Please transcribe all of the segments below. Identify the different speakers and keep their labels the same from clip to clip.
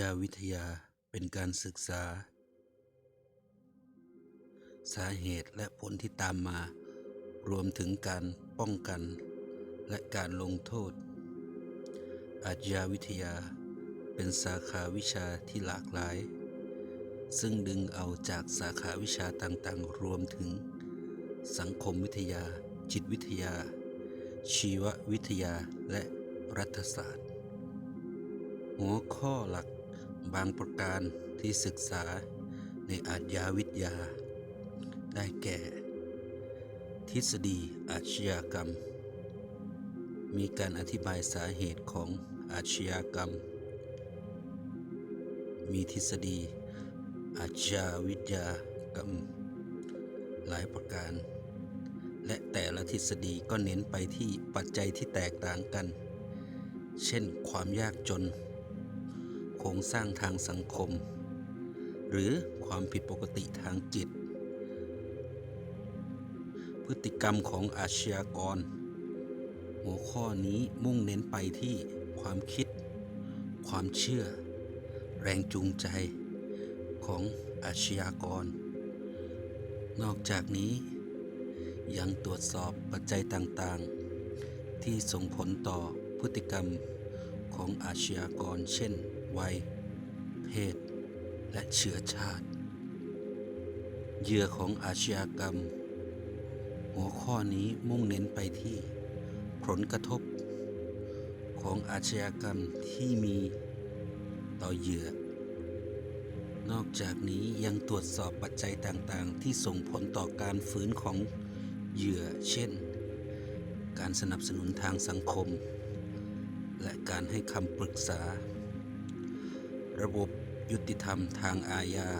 Speaker 1: ยวิทยาเป็นการศึกษา สาเหตุและผลที่ตามมา รวมถึงการป้องกัน และการลงโทษ อาชญาวิทยาเป็นสาขาวิชาที่หลากหลาย ซึ่งดึงเอาจากสาขาวิชาต่างๆ รวมถึง สังคมวิทยา จิตวิทยา ชีววิทยาและรัฐศาสตร์ หัวข้อหลัก บางประการที่ศึกษาในอาชญาวิทยา ได้แก่ ทฤษฎีอาชญากรรม มีการอธิบายสาเหตุของอาชญากรรม มีทฤษฎีอาชญาวิทยากรรม หลายประการ และแต่ละทฤษฎีก็เน้นไปที่ปัจจัยที่แตกต่างกัน เช่นความยากจน โครงสร้างทางสังคม หรือความผิดปกติทางจิต พฤติกรรมของอาชญากร หัวข้อนี้มุ่งเน้นไปที่ความคิด ความเชื่อ แรงจูงใจของอาชญากร นอกจากนี้ยังตรวจสอบปัจจัยต่างๆ ที่ส่งผลต่อพฤติกรรมของอาชญากรเช่น วัย เพศ และเชื้อชาติ เหยื่อของอาชญากรรม หัวข้อนี้มุ่งเน้นไปที่ ผลกระทบ ของอาชญากรรมที่มีต่อเหยื่อ นอกจากนี้ยังตรวจสอบปัจจัยต่างๆ ที่ส่งผลต่อการฟื้นของเหยื่อ เช่น การสนับสนุนทางสังคม และการให้คำปรึกษา ระบบยุติธรรมทางอาญา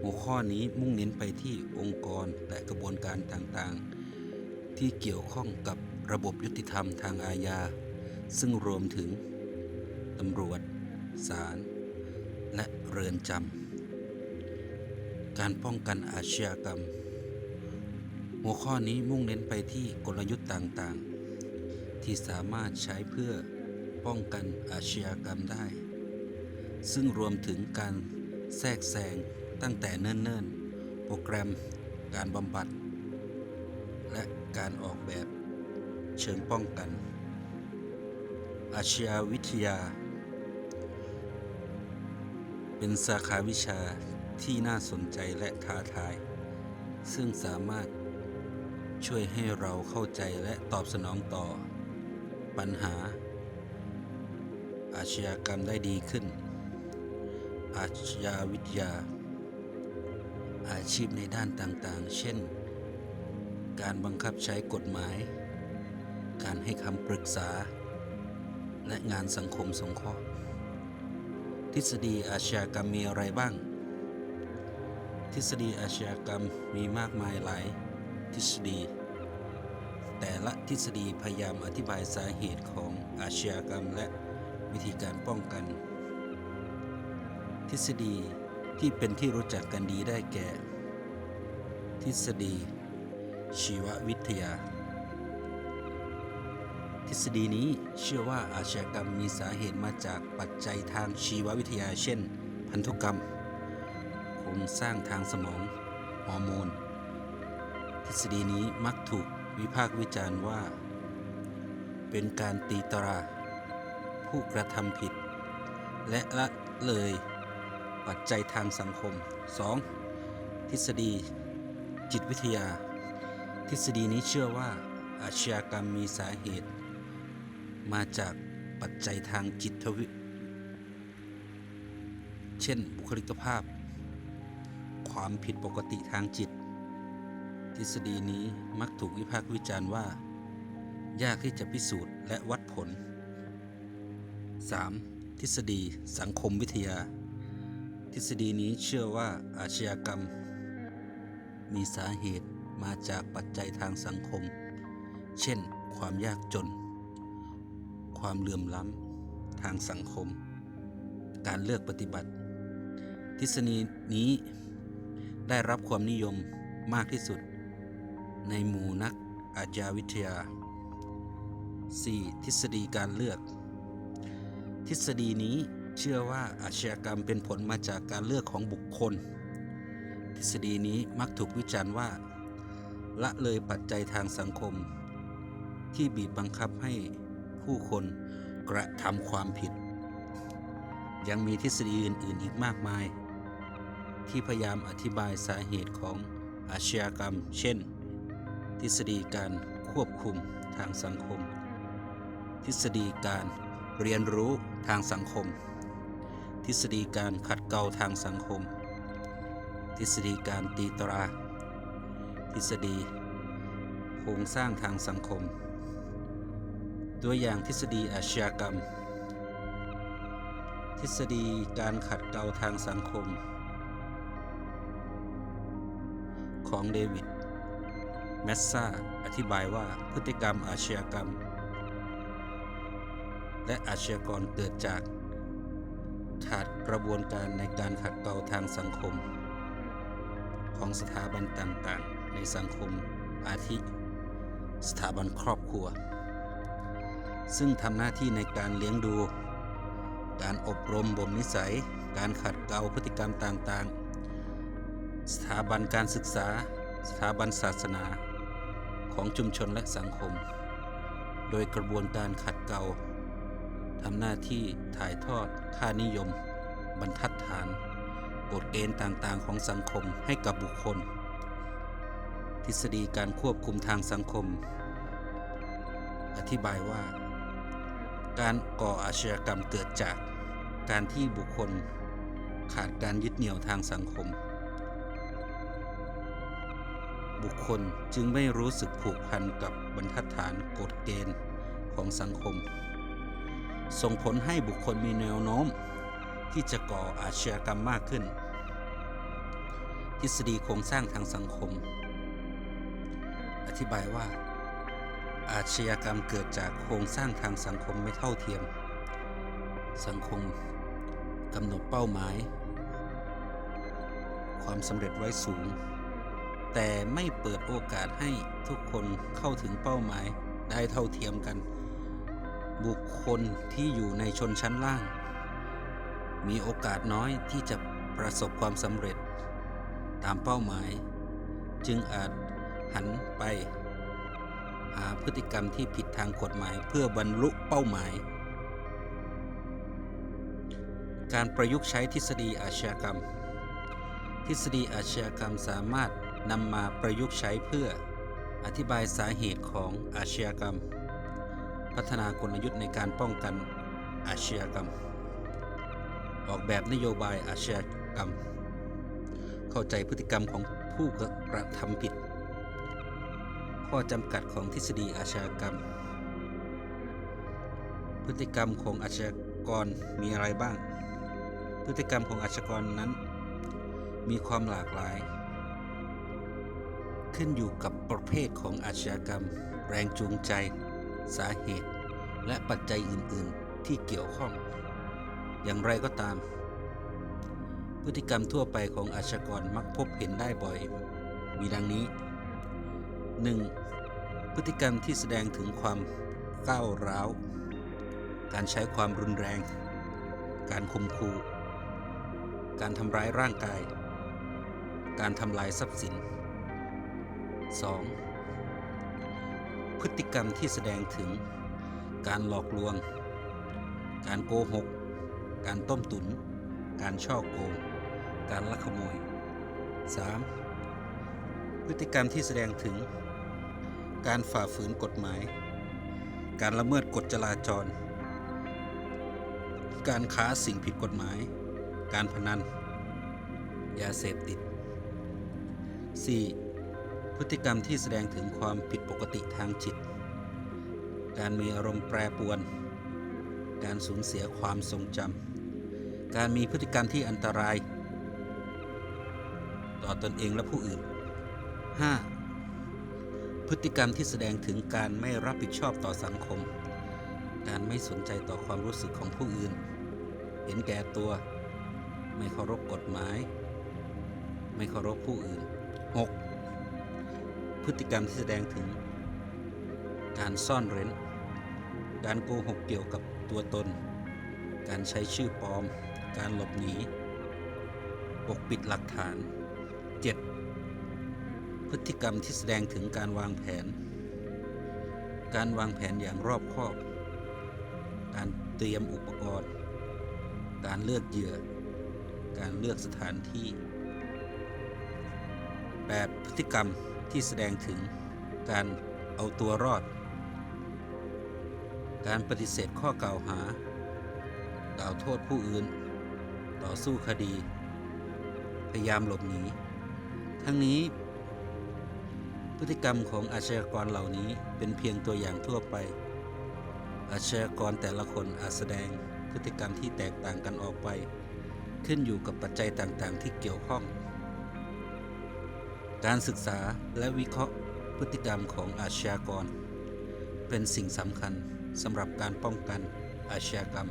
Speaker 1: หัวข้อนี้มุ่งเน้นไปที่องค์กรและกระบวนการต่างๆ ที่เกี่ยวข้องกับระบบยุติธรรมทางอาญา ซึ่งรวมถึงตำรวจ ศาล และเรือนจำ การป้องกันอาชญากรรม หัวข้อนี้มุ่งเน้นไปที่กลยุทธ์ต่างๆ ที่สามารถใช้เพื่อ ป้องกันอาชญากรรมได้ ซึ่งรวมถึงการแทรกแซงตั้งแต่เนิ่นๆ โปรแกรม การบำบัด และการออกแบบเชิงป้องกัน อาชญาวิทยา เป็นสาขาวิชาที่น่าสนใจและท้าทาย ซึ่งสามารถช่วยให้เราเข้าใจและตอบสนองต่อ ปัญหา อาชญากรรมได้ดีขึ้น อาชญาวิทยา อาชีพในด้านต่างๆ เช่น การบังคับใช้กฎหมาย การให้คำปรึกษา และงานสังคมสงเคราะห์ ทฤษฎีอาชญากรรมมีอะไรบ้าง ทฤษฎีอาชญากรรมมีมากมายหลาย ทฤษฎีแต่ละทฤษฎีพยายามอธิบายสาเหตุของอาชญากรรมและ วิธีการป้องกัน ทฤษฎีที่เป็นที่รู้จักกันดีได้แก่ ทฤษฎี ชีววิทยา ทฤษฎีนี้เชื่อว่าอาชญากรรมมีสาเหตุมาจากปัจจัยทางชีววิทยา เช่น พันธุกรรม โครงสร้างทางสมอง ฮอร์โมน ทฤษฎีนี้มักถูกวิพากษ์วิจารณ์ว่า เป็นการตีตรา ผู้กระทำผิด และละเลยปัจจัยทางสังคม 2. ทฤษฎี จิตวิทยา ทฤษฎีนี้เชื่อว่าอาชญากรรมมีสาเหตุ มาจากปัจจัยทางจิตวิ เช่นบุคลิกภาพ ความผิดปกติทางจิต ทฤษฎีนี้มักถูกวิพากษ์วิจารณ์ว่า ยากที่จะพิสูจน์และวัดผล 3. ทฤษฎีสังคมวิทยา ทฤษฎีนี้เชื่อว่าอาชญากรรม มีสาเหตุมาจากปัจจัยทางสังคม เช่น ความยากจน ความเหลื่อมล้ำทางสังคม การเลือกปฏิบัติ ทฤษฎีนี้ได้รับความนิยมมากที่สุด ในหมู่นักอาชญาวิทยา 4. ทฤษฎีการเลือก ทฤษฎีนี้เชื่อว่าอาชญากรรมเป็นผลมาจากการเลือกของบุคคล ทฤษฎีนี้มักถูกวิจารณ์ว่า ละเลยปัจจัยทางสังคม ที่บีบบังคับให้ผู้คนกระทำความผิด ยังมีทฤษฎีอื่น ๆ อีกมากมาย ที่พยายามอธิบายสาเหตุของอาชญากรรม เช่น ทฤษฎีการควบคุมทางสังคม ทฤษฎีการ เรียนรู้ทางสังคม ทฤษฎีการขัดเกลาทางสังคม ทฤษฎีการตีตรา ทฤษฎีโครงสร้างทางสังคม ตัวอย่างทฤษฎีอาชญากรรม ทฤษฎีการขัดเกลาทางสังคม ของเดวิดแมสซาอธิบายว่าพฤติกรรมอาชญากรรม และอาชญากรเกิดจากขาดกระบวนการในการขัดเกลาทางสังคม ของสถาบันต่างๆ ในสังคมอาทิ สถาบันครอบครัว ซึ่งทำหน้าที่ในการเลี้ยงดู การอบรมบ่มนิสัย การขัดเกลาพฤติกรรมต่างๆ สถาบันการศึกษา สถาบันศาสนาของชุมชนและสังคม โดยกระบวนการขัดเกลา ทำหน้าที่ถ่ายทอดค่านิยม บรรทัดฐาน กฎเกณฑ์ต่างๆ ของสังคมให้กับบุคคล ทฤษฎีการควบคุมทางสังคม อธิบายว่า การก่ออาชญากรรมเกิดจากการที่บุคคลขาดการยึดเหนี่ยวทางสังคม บุคคลจึงไม่รู้สึกผูกพันกับบรรทัดฐานกฎเกณฑ์ของสังคม ส่งผลให้บุคคลมีแนวโน้ม ที่จะก่ออาชญากรรมมากขึ้น ทฤษฎีโครงสร้างทางสังคม อธิบายว่า อาชญากรรมเกิดจากโครงสร้างทางสังคมไม่เท่าเทียม สังคมกำหนดเป้าหมาย ความสำเร็จไว้สูง แต่ไม่เปิดโอกาสให้ทุกคนเข้าถึงเป้าหมายได้เท่าเทียมกัน บุคคลที่อยู่ในชนชั้นล่าง มีโอกาสน้อยที่จะประสบความสำเร็จ ตามเป้าหมาย จึงอาจหันไป หาพฤติกรรมที่ผิดทางกฎหมายเพื่อบรรลุเป้าหมาย การประยุกต์ใช้ทฤษฎีอาชญากรรม ทฤษฎีอาชญากรรมสามารถนำมาประยุกต์ใช้เพื่ออธิบายสาเหตุของอาชญากรรม พัฒนากลยุทธ์ในการป้องกันอาชญากรรม ออกแบบนโยบายอาชญากรรม เข้าใจพฤติกรรมของผู้กระทำผิด ข้อจำกัดของทฤษฎีอาชญากรรม พฤติกรรมของอาชญากรมีอะไรบ้าง พฤติกรรมของอาชญากรนั้น มีความหลากหลาย ขึ้นอยู่กับประเภทของอาชญากรรม แรงจูงใจ สาเหตุ และปัจจัยอื่น ๆ ที่เกี่ยวข้อง อย่างไรก็ตาม พฤติกรรมทั่วไปของอาชญากรมักพบเห็นได้บ่อย มีดังนี้ 1. พฤติกรรมที่แสดงถึงความก้าวร้าว การใช้ความรุนแรง การข่มขู่ การทำร้ายร่างกาย การทำลายทรัพย์สิน 2. พฤติกรรมที่แสดงถึงการหลอกลวง การโกหก การต้มตุน การช่อโกง การลักขโมย 3. พฤติกรรมที่แสดงถึง การฝ่าฝืนกฎหมาย การละเมิดกฎจราจร การค้าสิ่งผิดกฎหมาย การพนัน ยาเสพติด 4. พฤติกรรมที่แสดงถึงความผิดปกติทางจิต การมีอารมณ์แปรปรวน การสูญเสียความทรงจำ การมีพฤติกรรมที่อันตราย ต่อตนเองและผู้อื่น 5. พฤติกรรมที่แสดงถึงการไม่รับผิดชอบต่อสังคม การไม่สนใจต่อความรู้สึกของผู้อื่น เห็นแก่ตัว ไม่เคารพกฎหมาย ไม่เคารพผู้อื่น 6. พฤติกรรมที่แสดงถึง การซ่อนเร้น การโกหกเกี่ยวกับตัวตน การใช้ชื่อปลอม การหลบหนี ปกปิดหลักฐาน 7. พฤติกรรมที่แสดงถึงการวางแผน การวางแผนอย่างรอบคอบ การเตรียมอุปกรณ์ การเลือกเหยื่อ การเลือกสถานที่ 8. พฤติกรรม ที่แสดงถึงการเอาตัวรอด การปฏิเสธข้อกล่าวหากล่าวโทษผู้อื่น ต่อสู้คดี พยายามหลบหนี ทั้งนี้ พฤติกรรมของอาชญากรเหล่านี้เป็นเพียงตัวอย่างทั่วไป อาชญากรแต่ละคนอาจแสดงพฤติกรรมที่แตกต่างกันออกไป ขึ้นอยู่กับปัจจัยต่างๆ ที่เกี่ยวข้อง การศึกษาและวิเคราะห์พฤติกรรมของอาชญากร เป็นสิ่งสำคัญสำหรับการป้องกันอาชญากรรม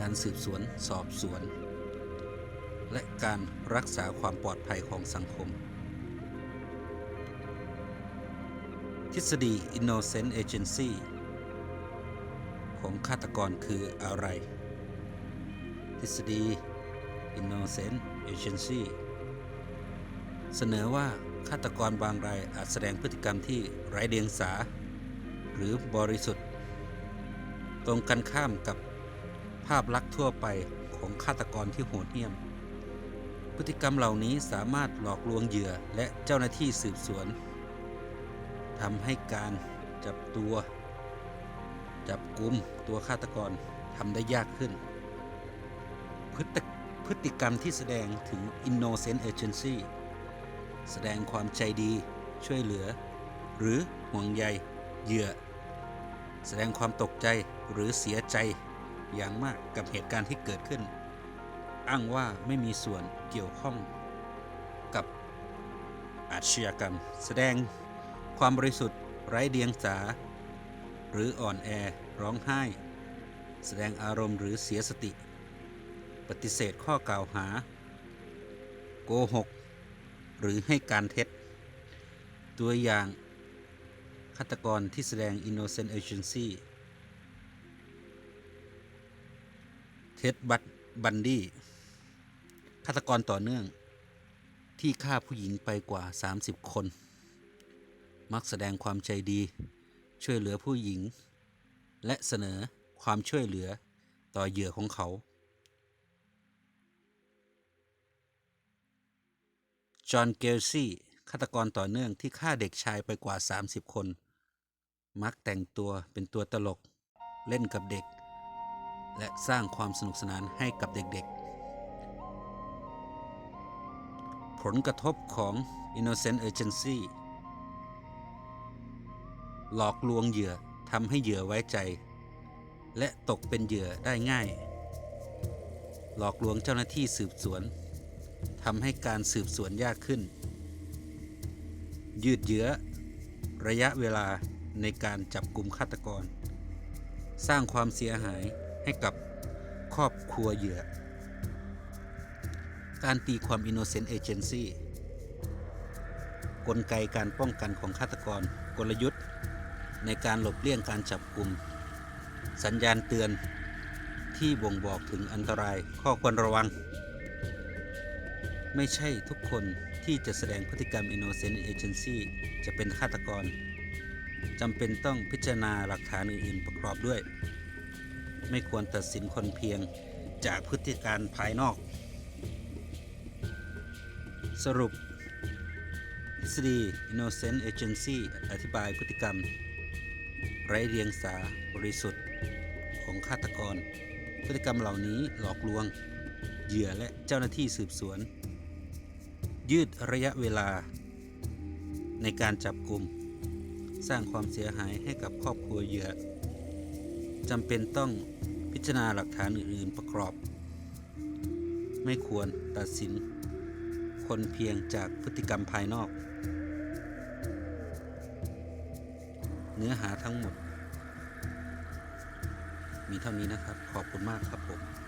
Speaker 1: การสืบสวนสอบสวน และการรักษาความปลอดภัยของสังคม ทฤษฎี Innocent Agency ของฆาตกรคืออะไร ทฤษฎี Innocent Agency เสนอว่าฆาตกรบางรายอาจแสดงพฤติกรรมที่ไร้เดียงสา หรือบริสุทธิ์ ตรงกันข้ามกับภาพลักษณ์ทั่วไปของฆาตกรที่โหดเหี้ยม พฤติกรรมเหล่านี้สามารถหลอกลวงเหยื่อและเจ้าหน้าที่สืบสวนทำให้การจับตัว จับกลุ่มตัวฆาตกรทำได้ยากขึ้น พฤติพฤติกรรมที่แสดงถึง innocent agency แสดงความใจดี ช่วยเหลือ หรือห่วงใยเหยื่อ แสดงความตกใจหรือเสียใจอย่างมากกับเหตุการณ์ที่เกิดขึ้น อ้างว่าไม่มีส่วนเกี่ยวข้องกับอาชญากรรม แสดงความบริสุทธิ์ไร้เดียงสา หรืออ่อนแอร้องไห้ แสดงอารมณ์หรือเสียสติ ปฏิเสธข้อกล่าวหา โกหก หรือให้การเท็จ ตัวอย่างฆาตกรที่แสดง innocent agency เท็ดบัตบันดี้ฆาตกรต่อเนื่อง ที่ฆ่าผู้หญิงไปกว่า 30 คน มักแสดงความใจดี ช่วยเหลือผู้หญิง และเสนอความช่วยเหลือต่อเหยื่อของเขา จอห์นเกลซี่ฆาตกรต่อเนื่องที่ฆ่าเด็กชายไปกว่า 30 คน มักแต่งตัวเป็นตัวตลก เล่นกับเด็ก และสร้างความสนุกสนานให้กับเด็กๆ ผลกระทบของ Innocent Agency หลอกลวงเหยื่อทำให้เหยื่อไว้ใจ และตกเป็นเหยื่อได้ง่าย หลอกลวงเจ้าหน้าที่สืบสวน ทำให้การสืบสวนยากขึ้น ยืดเยื้อ ระยะเวลาในการจับกลุ่มฆาตกร สร้างความเสียหายให้กับครอบครัวเหยื่อ การตีความ Innocent Agency กลไกการป้องกันของฆาตกรกลยุทธ์ ในการหลบเลี่ยงการจับกลุ่ม สัญญาณเตือนที่บ่งบอกถึงอันตรายข้อควรระวัง ไม่ใช่ทุกคนที่จะแสดงพฤติกรรม Innocent Agency จะเป็นฆาตกรจำเป็นต้องพิจารณาหลักฐานอื่นๆประกอบด้วย ไม่ควรตัดสินคนเพียงจากพฤติการภายนอก สรุปทฤษฎี Innocent Agency อธิบายพฤติกรรม ไร้เดียงสาบริสุทธิ์ของฆาตกร พฤติกรรมเหล่านี้หลอกลวง เหยื่อและเจ้าหน้าที่สืบสวน ยืดระยะเวลา ในการจับกลุ่ม สร้างความเสียหายให้กับครอบครัวเหยื่อจำเป็นต้องพิจารณาหลักฐานอื่น ๆ ประกอบ ไม่ควรตัดสิน คนเพียงจากพฤติกรรมภายนอก เนื้อหาทั้งหมด มีเท่านี้นะครับ ขอบคุณมากครับผม